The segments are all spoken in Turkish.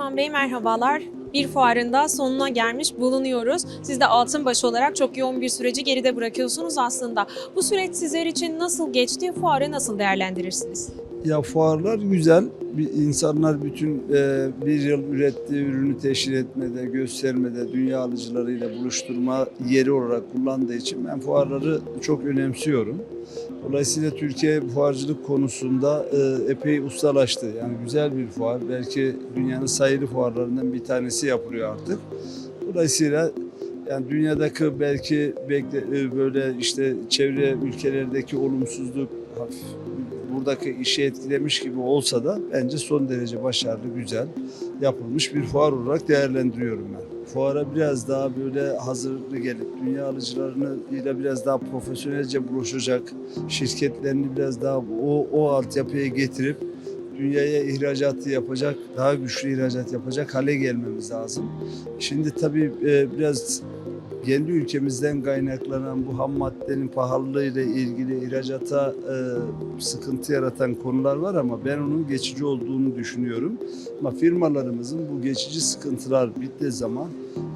Süleyman Bey merhabalar. Bir fuarında sonuna gelmiş bulunuyoruz. Siz de Altınbaş olarak çok yoğun bir süreci geride bırakıyorsunuz aslında. Bu süreç sizler için nasıl geçti? Fuarı nasıl değerlendirirsiniz? Ya fuarlar güzel. İnsanlar bütün e, bir yıl ürettiği ürünü teşhir etmede, göstermede, dünya alıcılarıyla buluşturma yeri olarak kullandığı için ben fuarları çok önemsiyorum. Dolayısıyla Türkiye fuarcılık konusunda e, epey ustalaştı. Yani güzel bir fuar. Belki dünyanın sayılı fuarlarından bir tanesi yapılıyor artık. Dolayısıyla yani dünyadaki belki bekle, e, böyle işte çevre ülkelerdeki olumsuzluk buradaki işi etkilemiş gibi olsa da bence son derece başarılı, güzel yapılmış bir fuar olarak değerlendiriyorum ben. Fuara biraz daha böyle hazırlıklı gelip dünya alıcılarını ile biraz daha profesyonelce buluşacak, şirketlerini biraz daha o, o altyapıya getirip dünyaya ihracatı yapacak, daha güçlü ihracat yapacak hale gelmemiz lazım. Şimdi tabii e, biraz kendi ülkemizden kaynaklanan bu ham maddenin pahalılığıyla ilgili ihracata e, sıkıntı yaratan konular var ama ben onun geçici olduğunu düşünüyorum. Ama firmalarımızın bu geçici sıkıntılar bittiği zaman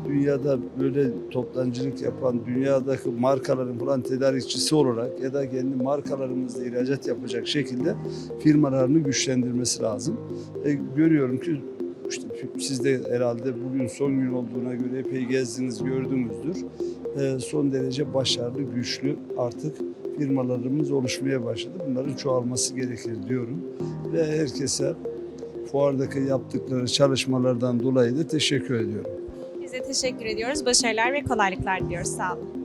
dünyada böyle toptancılık yapan, dünyadaki markaların falan tedarikçisi olarak ya da kendi markalarımızla ihracat yapacak şekilde firmalarını güçlendirmesi lazım. E, görüyorum ki işte siz de herhalde bugün son gün olduğuna göre epey gezdiniz, gördünüzdür. Ee, son derece başarılı, güçlü artık firmalarımız oluşmaya başladı. Bunların çoğalması gerekir diyorum. Ve herkese fuardaki yaptıkları çalışmalardan dolayı da teşekkür ediyorum. Biz de teşekkür ediyoruz. Başarılar ve kolaylıklar diliyoruz. Sağ olun.